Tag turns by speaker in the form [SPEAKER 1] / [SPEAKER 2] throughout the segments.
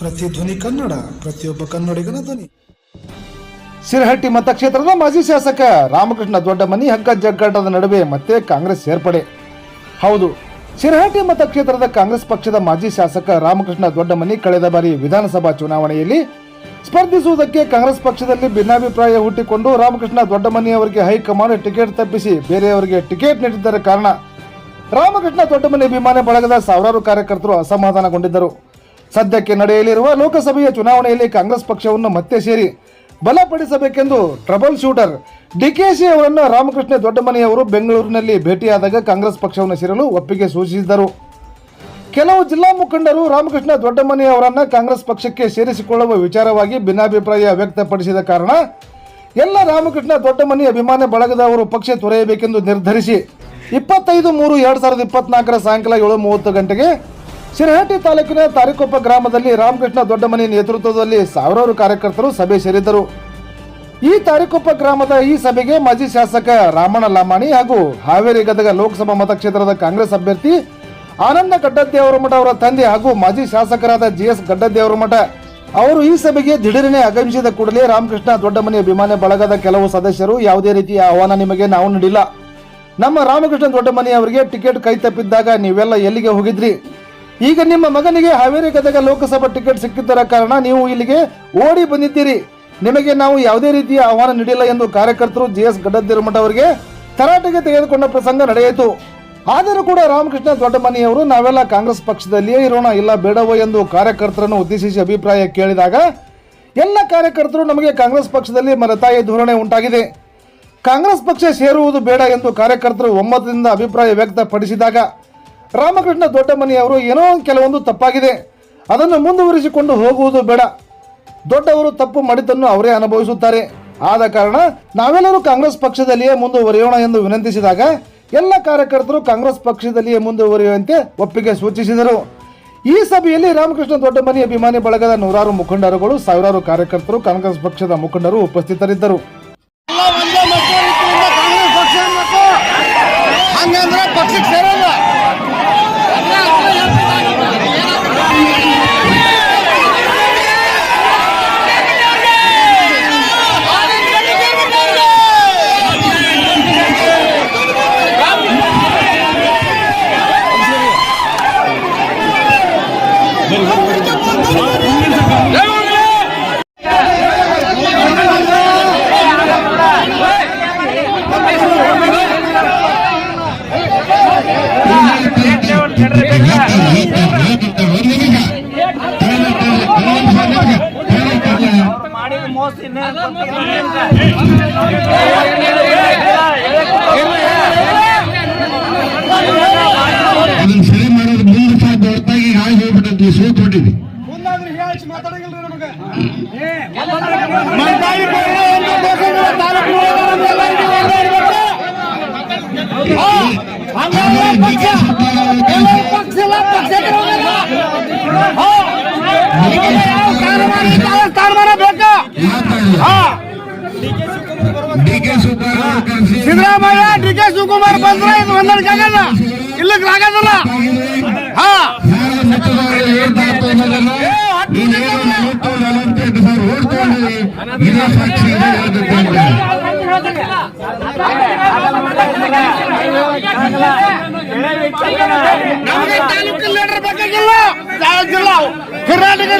[SPEAKER 1] C ಧ್ವನಿ ಕನ್ನಡ, ಪ್ರತಿಯೊಬ್ಬ ಕನ್ನಡಿಗನ ಧ್ವನಿ.
[SPEAKER 2] ಸಿರಹಟ್ಟಿ ಮತಕ್ಷೇತ್ರದ ಮಾಜಿ ಶಾಸಕ ರಾಮಕೃಷ್ಣ ದೊಡ್ಡಮನಿ ಹಗ್ಗ ಜಗ್ಗಾಟದ ನಡುವೆ ಮತ್ತೆ ಕಾಂಗ್ರೆಸ್ ಸೇರ್ಪಡೆ. ಹೌದು, ಸಿರಹಟ್ಟಿ ಮತಕ್ಷೇತ್ರದ ಕಾಂಗ್ರೆಸ್ ಪಕ್ಷದ ಮಾಜಿ ಶಾಸಕ ರಾಮಕೃಷ್ಣ ದೊಡ್ಡಮನಿ ಕಳೆದ ಬಾರಿ ವಿಧಾನಸಭಾ ಚುನಾವಣೆಯಲ್ಲಿ ಸ್ಪರ್ಧಿಸುವುದಕ್ಕೆ ಕಾಂಗ್ರೆಸ್ ಪಕ್ಷದಲ್ಲಿ ಭಿನ್ನಾಭಿಪ್ರಾಯ ಹುಟ್ಟಿಕೊಂಡು ರಾಮಕೃಷ್ಣ ದೊಡ್ಡಮನಿ ಅವರಿಗೆ ಹೈಕಮಾಂಡ್ ಟಿಕೆಟ್ ತಪ್ಪಿಸಿ ಬೇರೆಯವರಿಗೆ ಟಿಕೆಟ್ ನೀಡಿದ್ದರ ಕಾರಣ ರಾಮಕೃಷ್ಣ ದೊಡ್ಡಮನಿ ಅಭಿಮಾನಿ ಬಳಗದ ಸಾವಿರಾರು ಕಾರ್ಯಕರ್ತರು ಅಸಮಾಧಾನಗೊಂಡಿದ್ದರು. ಸದ್ಯಕ್ಕೆ ನಡೆಯಲಿರುವ ಲೋಕಸಭೆಯ ಚುನಾವಣೆಯಲ್ಲಿ ಕಾಂಗ್ರೆಸ್ ಪಕ್ಷವನ್ನು ಮತ್ತೆ ಸೇರಿ ಬಲಪಡಿಸಬೇಕೆಂದು ಟ್ರಬಲ್ ಶೂಟರ್ ಡಿಕೆಶಿ ಅವರನ್ನು ರಾಮಕೃಷ್ಣ ದೊಡ್ಡಮನೆಯವರು ಬೆಂಗಳೂರಿನಲ್ಲಿ ಭೇಟಿಯಾದಾಗ ಕಾಂಗ್ರೆಸ್ ಪಕ್ಷವನ್ನು ಸೇರಲು ಒಪ್ಪಿಗೆ ಸೂಚಿಸಿದರು. ಕೆಲವು ಜಿಲ್ಲಾ ಮುಖಂಡರು ರಾಮಕೃಷ್ಣ ದೊಡ್ಡಮನೆಯವರನ್ನು ಕಾಂಗ್ರೆಸ್ ಪಕ್ಷಕ್ಕೆ ಸೇರಿಸಿಕೊಳ್ಳುವ ವಿಚಾರವಾಗಿ ಭಿನ್ನಾಭಿಪ್ರಾಯ ವ್ಯಕ್ತಪಡಿಸಿದ ಕಾರಣ ಎಲ್ಲ ರಾಮಕೃಷ್ಣ ದೊಡ್ಡಮನಿ ಅಭಿಮಾನ ಬಳಗದವರು ಪಕ್ಷ ತೊರೆಯಬೇಕೆಂದು ನಿರ್ಧರಿಸಿ ಇಪ್ಪತ್ತೈದು ಮೂರು ಎರಡು ಸಾವಿರದ ಇಪ್ಪತ್ನಾಲ್ಕರ ಸಾಯಂಕಾಲ ಏಳು ಮೂವತ್ತು ಗಂಟೆಗೆ ಶಿರಹಟ್ಟಿ ತಾಲೂಕಿನ ತಾರಿಕೊಪ್ಪ ಗ್ರಾಮದಲ್ಲಿ ರಾಮಕೃಷ್ಣ ದೊಡ್ಡಮನಿ ನೇತೃತ್ವದಲ್ಲಿ ಸಾವಿರಾರು ಕಾರ್ಯಕರ್ತರು ಸಭೆ ಸೇರಿದ್ದರು. ಈ ತಾರಿಕೊಪ್ಪ ಗ್ರಾಮದ ಈ ಸಭೆಗೆ ಮಾಜಿ ಶಾಸಕ ರಾಮಣ್ಣ ಲಾಮಾಣಿ ಹಾಗೂ ಹಾವೇರಿ ಗದಗ ಲೋಕಸಭಾ ಮತಕ್ಷೇತ್ರದ ಕಾಂಗ್ರೆಸ್ ಅಭ್ಯರ್ಥಿ ಆನಂದ ಗಡ್ಡದ್ದೇವರ ಮಠ, ಅವರ ತಂದೆ ಹಾಗೂ ಮಾಜಿ ಶಾಸಕರಾದ ಜಿ ಎಸ್ ಗಡ್ಡದ್ದೇವರ ಮಠ. ಅವರು ಈ ಸಭೆಗೆ ದಿಢೀರನೆ ಆಗಮಿಸಿದ ಕೂಡಲೇ ರಾಮಕೃಷ್ಣ ದೊಡ್ಡಮನಿ ಅಭಿಮಾನಿ ಬಳಗದ ಕೆಲವು ಸದಸ್ಯರು ಯಾವುದೇ ರೀತಿಯ ಆಹ್ವಾನ ನಿಮಗೆ ನಾವು ನೀಡಿಲ್ಲ. ನಮ್ಮ ರಾಮಕೃಷ್ಣ ದೊಡ್ಡಮನಿ ಅವರಿಗೆ ಟಿಕೆಟ್ ಕೈ ತಪ್ಪಿದ್ದಾಗ ನೀವೆಲ್ಲ ಎಲ್ಲಿಗೆ ಹೋಗಿದ್ರಿ? ಈಗ ನಿಮ್ಮ ಮಗನಿಗೆ ಹಾವೇರಿ ಗದಗ ಲೋಕಸಭಾ ಟಿಕೆಟ್ ಸಿಕ್ಕಿದ್ದರ ಕಾರಣ ನೀವು ಇಲ್ಲಿಗೆ ಓಡಿ ಬಂದಿದ್ದೀರಿ. ನಿಮಗೆ ನಾವು ಯಾವುದೇ ರೀತಿಯ ಆಹ್ವಾನ ನೀಡಿಲ್ಲ ಎಂದು ಕಾರ್ಯಕರ್ತರು ಜಿ ಎಸ್ ಗಡ್ಡದಿರಮಠ ಅವರಿಗೆ ತರಾಟೆಗೆ ತೆಗೆದುಕೊಂಡ ಪ್ರಸಂಗ ನಡೆಯಿತು. ಆದರೂ ಕೂಡ ರಾಮಕೃಷ್ಣ ದೊಡ್ಡಮನಿ ಅವರು ನಾವೆಲ್ಲ ಕಾಂಗ್ರೆಸ್ ಪಕ್ಷದಲ್ಲಿಯೇ ಇರೋಣ, ಇಲ್ಲ ಬೇಡವೋ ಎಂದು ಕಾರ್ಯಕರ್ತರನ್ನು ಉದ್ದೇಶಿಸಿ ಅಭಿಪ್ರಾಯ ಕೇಳಿದಾಗ, ಎಲ್ಲ ಕಾರ್ಯಕರ್ತರು ನಮಗೆ ಕಾಂಗ್ರೆಸ್ ಪಕ್ಷದಲ್ಲಿ ಮರತಾಯಿ ಧೋರಣೆ ಉಂಟಾಗಿದೆ. ಕಾಂಗ್ರೆಸ್ ಪಕ್ಷ ಸೇರುವುದು ಬೇಡ ಎಂದು ಕಾರ್ಯಕರ್ತರು ಒಮ್ಮತದಿಂದ ಅಭಿಪ್ರಾಯ ವ್ಯಕ್ತಪಡಿಸಿದಾಗ ರಾಮಕೃಷ್ಣ ದೊಡ್ಡಮನಿ ಅವರು ಏನೋ ಕೆಲವೊಂದು ತಪ್ಪಾಗಿದೆ. ಅದನ್ನು ಮುಂದುವರಿಸಿಕೊಂಡು ಹೋಗುವುದು ಬೇಡ. ದೊಡ್ಡವರು ತಪ್ಪು ಮಾಡಿದ್ದನ್ನು ಅವರೇ ಅನುಭವಿಸುತ್ತಾರೆ. ಆದ ಕಾರಣ ನಾವೆಲ್ಲರೂ ಕಾಂಗ್ರೆಸ್ ಪಕ್ಷದಲ್ಲಿಯೇ ಮುಂದುವರಿಯೋಣ ಎಂದು ವಿನಂತಿಸಿದಾಗ ಎಲ್ಲ ಕಾರ್ಯಕರ್ತರು ಕಾಂಗ್ರೆಸ್ ಪಕ್ಷದಲ್ಲಿಯೇ ಮುಂದುವರಿಯುವಂತೆ ಒಪ್ಪಿಗೆ ಸೂಚಿಸಿದರು. ಈ ಸಭೆಯಲ್ಲಿ ರಾಮಕೃಷ್ಣ ದೊಡ್ಡಮನಿ ಅಭಿಮಾನಿ ಬಳಗದ ನೂರಾರು ಮುಖಂಡರುಗಳು, ಸಾವಿರಾರು ಕಾರ್ಯಕರ್ತರು, ಕಾಂಗ್ರೆಸ್ ಪಕ್ಷದ ಮುಖಂಡರು ಉಪಸ್ಥಿತರಿದ್ದರು.
[SPEAKER 3] ಪಕ್ಷಕ್ಕೆ
[SPEAKER 4] Monterrey.
[SPEAKER 3] Siddaramaiah D K Shivakumar ಬಂದ್ರೆ ಇದು ಹೊಂದಾಣಿಕೆ ಆಗಲ್ಲ ಇಲ್ಲಕ್ಕೆ ಆಗದಲ್ಲ ಹಾ. ನಮಗೆ ತಾಲೂಕು ಲೀಡರ್ ಬೇಕಾಗಿಲ್ಲ. ಯಾವ ಜಿಲ್ಲಾ ಕರ್ನಾಟಕ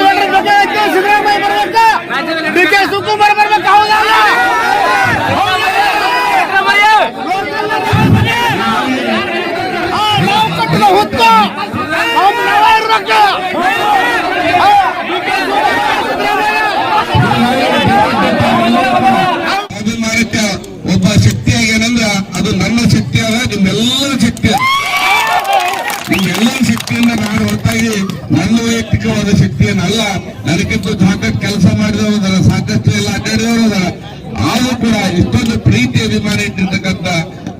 [SPEAKER 4] ನನಗಿಂತ ಸಾಕಷ್ಟು ಕೆಲಸ ಮಾಡಿದವರ ಸಾಕಷ್ಟು ಎಲ್ಲ ಅಡ್ಡಾಡಿದವರ ಆದರೂ ಕೂಡ ಇಷ್ಟೊಂದು ಪ್ರೀತಿ ಅಭಿಮಾನ ಇಟ್ಟಿರ್ತಕ್ಕಂಥ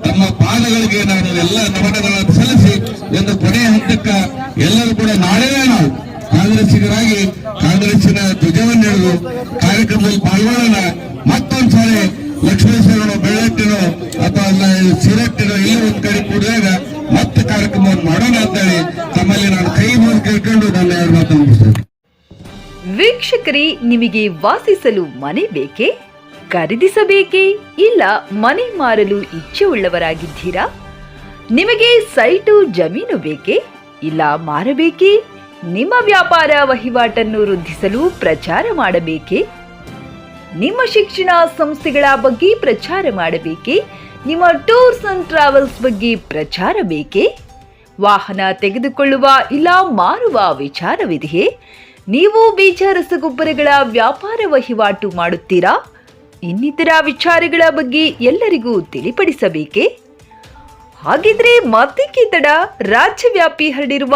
[SPEAKER 4] ತಮ್ಮ ಪಾದಗಳಿಗೆ ನಾನು ಎಲ್ಲ ನಮನಗಳನ್ನು ಸಲ್ಲಿಸಿ ಒಂದು ಕೊನೆಯ ಹಂತಕ್ಕ ಎಲ್ಲರೂ ಕೂಡ ನಾಳೆನೇ ನಾವು ಕಾಂಗ್ರೆಸ್ಸಿಗರಾಗಿ ಕಾಂಗ್ರೆಸ್ಸಿನ ಧ್ವಜವನ್ನು ಹಿಡಿದು ಕಾರ್ಯಕ್ರಮದಲ್ಲಿ ಪಾಲ್ಗೊಳ್ಳೋಣ. ಮತ್ತೊಂದು ಸಾರಿ ಲಕ್ಷ್ಮೇಶ್ವರನೋ ಬೆಳ್ಳಟ್ಟಿನೋ ಅಥವಾ ಸಿರಟ್ಟಿನೋ, ಇಲ್ಲಿ
[SPEAKER 5] ವೀಕ್ಷಕರೇ ನಿಮಗೆ ವಾಸಿಸಲು ಮನೆ ಬೇಕೇ? ಖರೀದಿಸಬೇಕೇ? ಇಲ್ಲ, ಮನೆ ಮಾರಲು ಇಚ್ಛೆ ಉಳ್ಳವರಾಗಿದ್ದೀರಾ ನಿಮಗೆ ಸೈಟು, ಜಮೀನು ಬೇಕೇ? ಇಲ್ಲ, ಮಾರಬೇಕೇ? ನಿಮ್ಮ ವ್ಯಾಪಾರ ವಹಿವಾಟನ್ನು ವೃದ್ಧಿಸಲು ಪ್ರಚಾರ ಮಾಡಬೇಕೇ? ನಿಮ್ಮ ಶಿಕ್ಷಣ ಸಂಸ್ಥೆಗಳ ಬಗ್ಗೆ ಪ್ರಚಾರ ಮಾಡಬೇಕೇ? ನಿಮ್ಮ ಟೂರ್ಸ್ ಅಂಡ್ ಟ್ರಾವೆಲ್ಸ್ ಬಗ್ಗೆ ಪ್ರಚಾರ ಬೇಕೇ? ವಾಹನ ತೆಗೆದುಕೊಳ್ಳುವ ಇಲ್ಲ ಮಾರುವ ವಿಚಾರವಿದೆಯೇ? ನೀವು ಬೀಜ, ರಸಗೊಬ್ಬರಗಳ ವ್ಯಾಪಾರ ವಹಿವಾಟು ಮಾಡುತ್ತೀರಾ? ಇನ್ನಿತರ ವಿಚಾರಗಳ ಬಗ್ಗೆ ಎಲ್ಲರಿಗೂ ತಿಳಿಪಡಿಸಬೇಕೇ? ಹಾಗಿದ್ರೆ ಮತ್ತೇಕೆ ತಡ ರಾಜ್ಯವ್ಯಾಪಿ ಹರಡಿರುವ